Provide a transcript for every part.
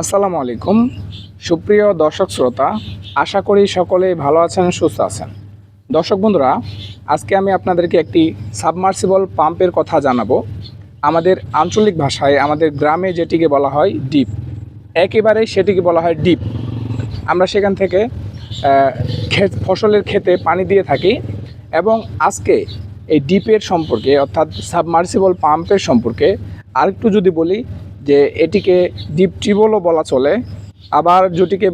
আসসালামু আলাইকুম। সুপ্রিয় দর্শক শ্রোতা, আশা করি সকলেই ভালো আছেন, সুস্থ আছেন। দর্শক বন্ধুরা, আজকে আমি আপনাদেরকে একটি সাবমার্সিবল পাম্পের কথা জানাব। আমাদের আঞ্চলিক ভাষায় আমাদের গ্রামে যেটিকে বলা হয় ডিপ, একেবারে সেটিকে বলা হয় ডিপ। আমরা সেখান থেকে ক্ষেত ফসলের ক্ষেতে পানি দিয়ে থাকি এবং আজকে এই ডিপের সম্পর্কে অর্থাৎ সাবমার্সিবল পাম্পের সম্পর্কে আরেকটু যদি বলি যে এটিকে ডিপ টিউবওয়েলও বলা চলে। আবার যেটিকে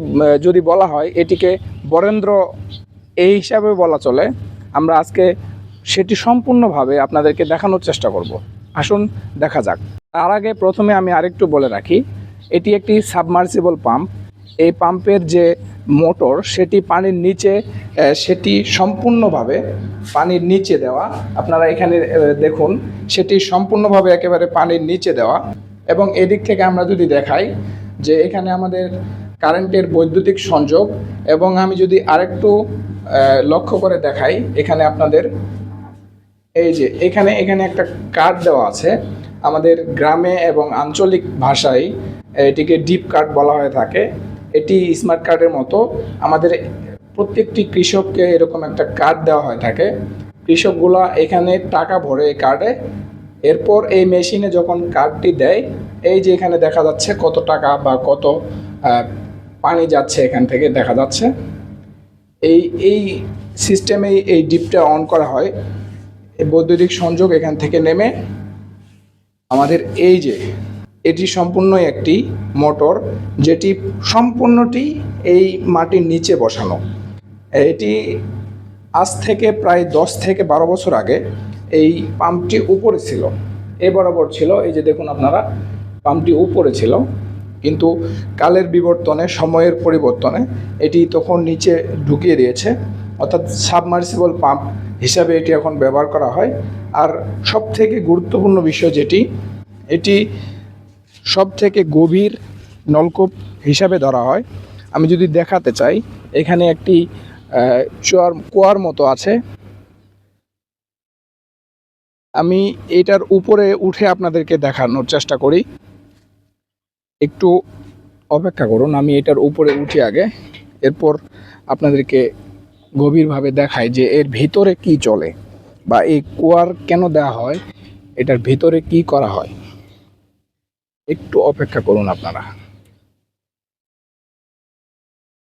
যদি বলা হয়, এটিকে বরেন্দ্র এই হিসাবে বলা চলে। আমরা আজকে সেটি সম্পূর্ণভাবে আপনাদেরকে দেখানোর চেষ্টা করব। আসুন, দেখা যাক। তার আগে প্রথমে আমি আরেকটু বলে রাখি, এটি একটি সাবমার্সিবল পাম্প। এই পাম্পের যে মোটর, সেটি পানির নিচে সেটি সম্পূর্ণভাবে পানির নিচে দেওয়া। আপনারা এখানে দেখুন, সেটি সম্পূর্ণভাবে একেবারে পানির নিচে দেওয়া। এবং এদিক থেকে আমরা যদি দেখাই যে এখানে আমাদের কারেন্টের বৈদ্যুতিক সংযোগ এবং আমি যদি আরেকটু লক্ষ্য করে দেখাই, এখানে আপনাদের এই যে এখানে এখানে একটা কার্ড দেওয়া আছে। আমাদের গ্রামে এবং আঞ্চলিক ভাষায় এটিকে ডিপ কার্ড বলা হয়ে থাকে। এটি স্মার্ট কার্ডের মতো। আমাদের প্রত্যেকটি কৃষককে এরকম একটা কার্ড দেওয়া হয়ে থাকে। কৃষকগুলা এখানে টাকা ভরে এই কার্ডে এরপর এই মেশিনে যখন কার্ডটি দেয়, এই যে এখানে দেখা যাচ্ছে কত টাকা বা কত পানি যাচ্ছে এখান থেকে দেখা যাচ্ছে। এই এই সিস্টেমেই এই ডিপটা অন করা হয়। বৈদ্যুতিক সংযোগ এখান থেকে নেমে আমাদের এই যে, এটি সম্পূর্ণই একটি মোটর যেটি সম্পূর্ণটি এই মাটির নিচে বসানো। এটি আজ থেকে প্রায় দশ থেকে বারো বছর আগে এই পাম্পটি উপরে ছিল। এ বরাবর ছিল, এই যে দেখুন আপনারা, পাম্পটি উপরে ছিল। কিন্তু কালের বিবর্তনে, সময়ের পরিবর্তনে এটি তখন নিচে ঢুকিয়ে দিয়েছে। অর্থাৎ সাবমার্সিবল পাম্প হিসাবে এটি এখন ব্যবহার করা হয়। আর সব থেকে গুরুত্বপূর্ণ বিষয় যেটি, এটি সব থেকে গভীর নলকূপ হিসাবে ধরা হয়। আমি যদি দেখাতে চাই, এখানে একটি চোয়ার, কুয়ার মতো আছে। আমি এটার উপরে উঠে আপনাদেরকে দেখানোর চেষ্টা করি। একটু অপেক্ষা করুন, আমি এটার উপরে উঠি আগে। এরপর আপনাদেরকে গভীরভাবে দেখাই যে এর ভিতরে কি চলে বা এই কুয়ার কেন দেওয়া হয়, এটার ভিতরে কি করা হয়। একটু অপেক্ষা করুন আপনারা।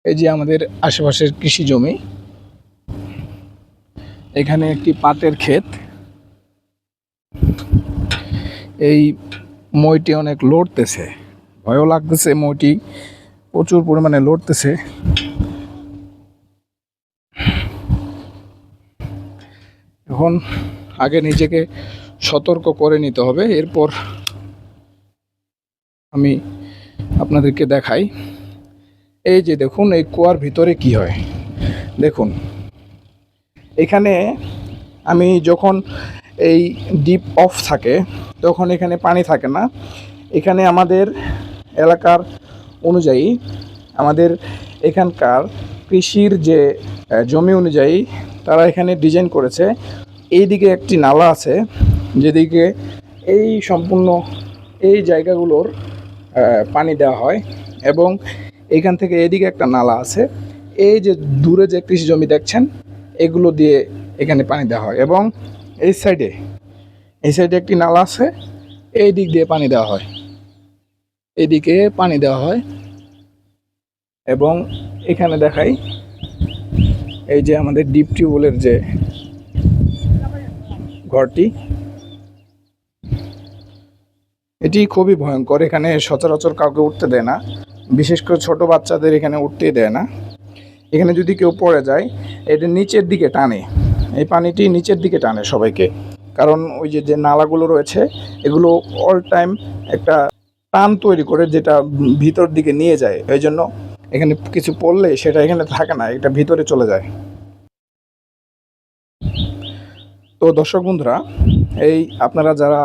এই যে আমাদের আশেপাশের কৃষি জমি, এখানে একটি পাটের ক্ষেত। এই মইটি অনেক লড়তেছে। ভয়ও লাগতেছে মইটি। প্রচুর পরিমাণে লড়তেছে। এখন আগে নিজেকে সতর্ক করে নিতে হবে। এরপর আমি আপনাদেরকে দেখাই। এই যে দেখুন, এই কুয়ার ভিতরে কি হয়। দেখুন, এখানে আমি যখন এই ডিপ অফ থাকে, তখন এখানে পানি থাকে না। এখানে আমাদের এলাকার অনুযায়ী, আমাদের এখানকার কৃষির যে জমি অনুযায়ী তারা এখানে ডিজাইন করেছে। এই দিকে একটি নালা আছে, যেদিকে এই সম্পূর্ণ এই জায়গাগুলোর পানি দেওয়া হয় এবং এখান থেকে এদিকে একটা নালা আছে। এই যে দূরে যে কৃষি জমি দেখছেন, এগুলো দিয়ে এখানে পানি দেওয়া হয় এবং এই সাইডে এই সাইডে একটি নালা আছে, এই দিক দিয়ে পানি দেওয়া হয়। এদিকে পানি দেওয়া হয় এবং এখানে দেখাই এই যে আমাদের ডিপ টিউবওয়েলের যে ঘরটি, এটি খুবই ভয়ঙ্কর। এখানে সচরাচর কাউকে উঠতে দেয় না, বিশেষ করে ছোট বাচ্চাদের এখানে উঠতেই দেয় না। এখানে যদি কেউ পড়ে যায়, এটা নিচের দিকে টানে। এই পানিটি নিচের দিকে টানে সবাইকে। কারণ ওই যে যে নালাগুলো রয়েছে, এগুলো অল টাইম একটা টান তৈরি করে যেটা ভিতর দিকে নিয়ে যায়। এই জন্য এখানে কিছু পড়লে সেটা এখানে থাকে না, এটা ভিতরে চলে যায়। তো দর্শক বন্ধুরা, এই আপনারা যারা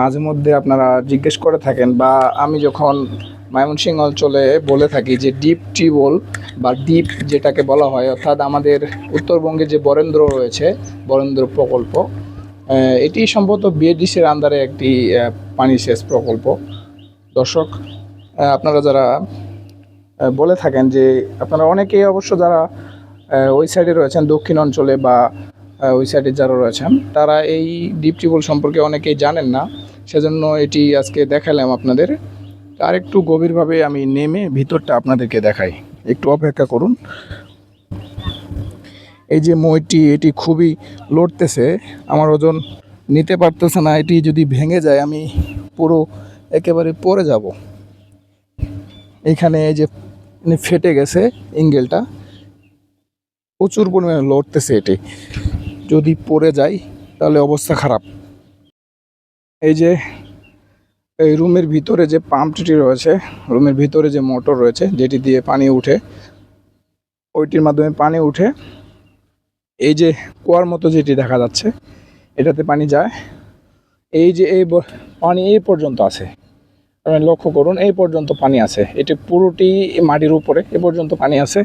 মাঝে মধ্যে আপনারা জিজ্ঞেস করে থাকেন বা আমি যখন ময়মনসিংহ অঞ্চলে বলে থাকি যে ডিপ টিউবওয়েল বা ডিপ যেটাকে বলা হয়, অর্থাৎ আমাদের উত্তরবঙ্গে যে বরেন্দ্র রয়েছে, বরেন্দ্র প্রকল্প এটি সম্ভবত বিএডিসির আন্ডারে একটি পানি সেচ প্রকল্প। দর্শক আপনারা যারা বলে থাকেন যে আপনারা অনেকেই অবশ্য যারা ওই সাইডে রয়েছেন, দক্ষিণ অঞ্চলে বা ওই সাইডে যারা রয়েছেন তারা এই ডিপ টিউবওয়েল সম্পর্কে অনেকেই জানেন না, সেজন্য এটি আজকে দেখালাম আপনাদের। আর একটু গভীরভাবে আমি নেমে ভিতরটা আপনাদেরকে দেখাই। একটু অপেক্ষা করুন। এই যে মইটি, এটি খুবই লড়তেছে, আমার ওজন নিতে পারতেছে না, এটি যদি ভেঙে যায়, আমি পুরো একেবারে পড়ে যাব। এখানে এই যে মানে ফেটে গেছে এঙ্গেলটা প্রচুর পরিমাণে লড়তেছে এটি। যদি পড়ে যায় তাহলে অবস্থা খারাপ। এই যে, এই রুমের ভিতরে যে পাম্পটি রয়েছে, রুমের ভিতরে যে মোটর রয়েছে, যেটি দিয়ে পানি উঠে, ওইটির মাধ্যমে পানি উঠে, এই যে কুয়ার মতো যেটি দেখা যাচ্ছে, এটাতে পানি যায়। এই যে এই পানি এই পর্যন্ত আছে। আপনি লক্ষ্য করুন, এই পর্যন্ত পানি আছে। এটি পুরোটি মাটির উপরে এ পর্যন্ত পানি আছে।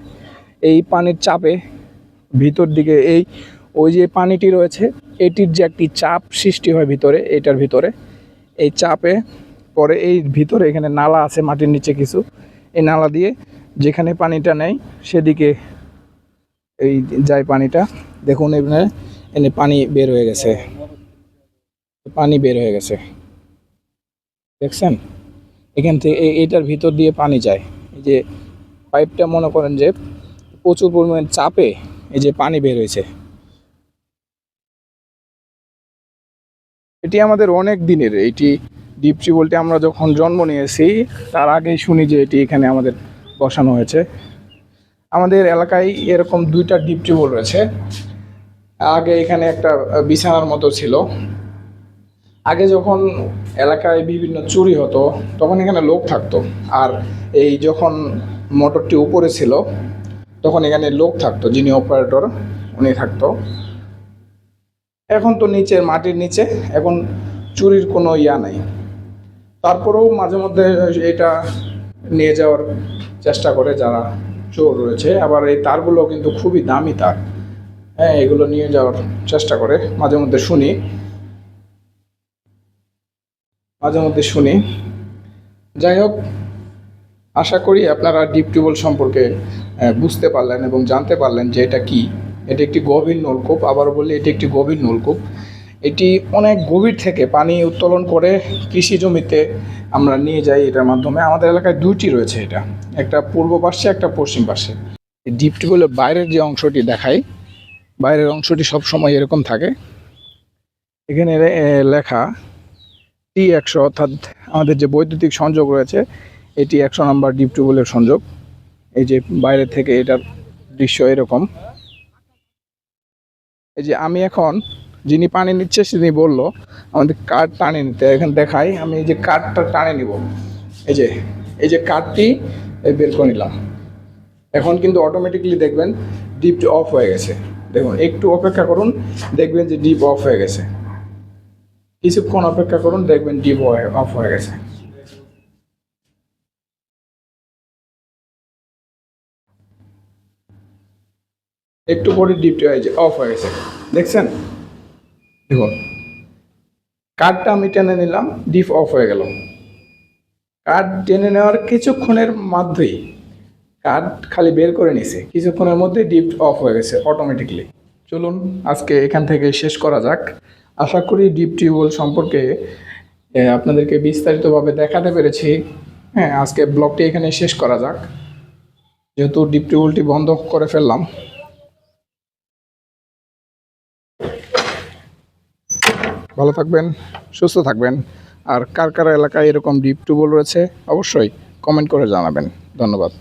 এই পানির চাপে ভিতর দিকে এই ওই যে পানিটি রয়েছে, এটির যে একটি চাপ সৃষ্টি হয় ভিতরে, এটার ভিতরে, এই চাপে পরে এই ভিতরে এখানে নালা আছে মাটির নিচে কিছু, এই নালা দিয়ে যেখানে পানিটা নেয় সেদিকে এই যায় পানিটা। দেখুন এখানে এনে পানি বের হয়ে গেছে। পানি বের হয়ে গেছে। দেখছেন? এখান থেকে এইটার ভিতর দিয়ে পানি যায়। এই যে পাইপটা মনে করেন যে প্রচুর পরিমাণ চাপে এই যে পানি বের হয়েছে। এটি আমাদের অনেক দিনের। এইটি ডিপ টিউবওয়েলটি আমরা যখন জন্ম নিয়েছি, তার আগেই শুনি যে এটি এখানে আমাদের বসানো হয়েছে। আমাদের এলাকায় এরকম দুইটা ডিপ টিউবওয়েল রয়েছে। আগে এখানে একটা বিছানার মতো ছিল। আগে যখন এলাকায় বিভিন্ন চুরি হতো, তখন এখানে লোক থাকতো। আর এই যখন মোটরটি উপরে ছিল, তখন এখানে লোক থাকতো, যিনি অপারেটর উনি থাকতো। এখন তো নিচে, মাটির নিচে, এখন চুরির কোনো ইয়া নাই। তারপরেও মাঝে মধ্যে এটা নিয়ে যাওয়ার চেষ্টা করে যারা চোর রয়েছে। আবার এই তারগুলো কিন্তু খুবই দামি তার। হ্যাঁ এগুলো নিয়ে যাওয়ার চেষ্টা করে, মাঝে মধ্যে শুনি। মাঝে মধ্যে শুনি। যাই হোক, আশা করি আপনারা ডিপ টিউবওয়েল সম্পর্কে বুঝতে পারলেন এবং জানতে পারলেন যে এটা কি। এটি একটি গভীর নলকূপ আবার বলি, এটি একটি গভীর নলকূপ। এটি অনেক গভীর থেকে পানি উত্তোলন করে কৃষি জমিতে আমরা নিয়ে যাই এটার মাধ্যমে। আমাদের এলাকায় দুইটি রয়েছে এটা, একটা পূর্ব পাশে একটা পশ্চিম পাশে ডিপ টিউবওয়েলের বাইরের যে অংশটি দেখাই, বাইরের অংশটি সব সময় এরকম থাকে। এখানে লেখা টি একশো, অর্থাৎ আমাদের যে বৈদ্যুতিক সংযোগ রয়েছে, এটি একশো নাম্বার ডিপ টিউবওয়েলের সংযোগ। এই যে বাইরে থেকে এটার দৃশ্য এরকম। এই যে আমি এখন যিনি পানি নিচ্ছে তিনি বলল, আমাদের কার্ড টানে নিতে, এখানে দেখাই, আমি এই যে কার্ডটা টানে নিব। এই যে এই যে কার্ডটি এই বের করে নিলাম। এখন কিন্তু অটোমেটিকলি দেখবেন ডিপ অফ হয়ে গেছে। দেখুন, একটু অপেক্ষা করুন, দেখবেন যে ডিপ অফ হয়ে গেছে। কিছুক্ষণ অপেক্ষা করুন, দেখবেন ডিপ অফ হয়ে গেছে। একটু পরে ডিপ অফ হয়ে গেছে। দেখছেন? দেখুন কার্ডটা আমি টেনে নিলাম ডিপ অফ হয়ে গেল। কার্ড টেনে নেওয়ার কিছুক্ষণের মধ্যেই কার্ড খালি বের করে নিছে। কিছুক্ষণের মধ্যে ডিপ অফ হয়ে গেছে অটোমেটিকলি চলুন, আজকে এখান থেকে শেষ করা যাক। আশা করি ডিপ টিউবওয়েল সম্পর্কে আপনাদেরকে বিস্তারিতভাবে দেখাতে পেরেছি। হ্যাঁ আজকে ব্লগটি এখানে শেষ করা যাক। যেহেতু ডিপ টিউবওয়েলটি বন্ধ করে ফেললাম। ভালো থাকবেন, সুস্থ থাকবেন। আর কার কার এলাকায় এরকম ডিপ টিউবওয়েল রয়েছে, অবশ্যই কমেন্ট করে জানাবেন। ধন্যবাদ।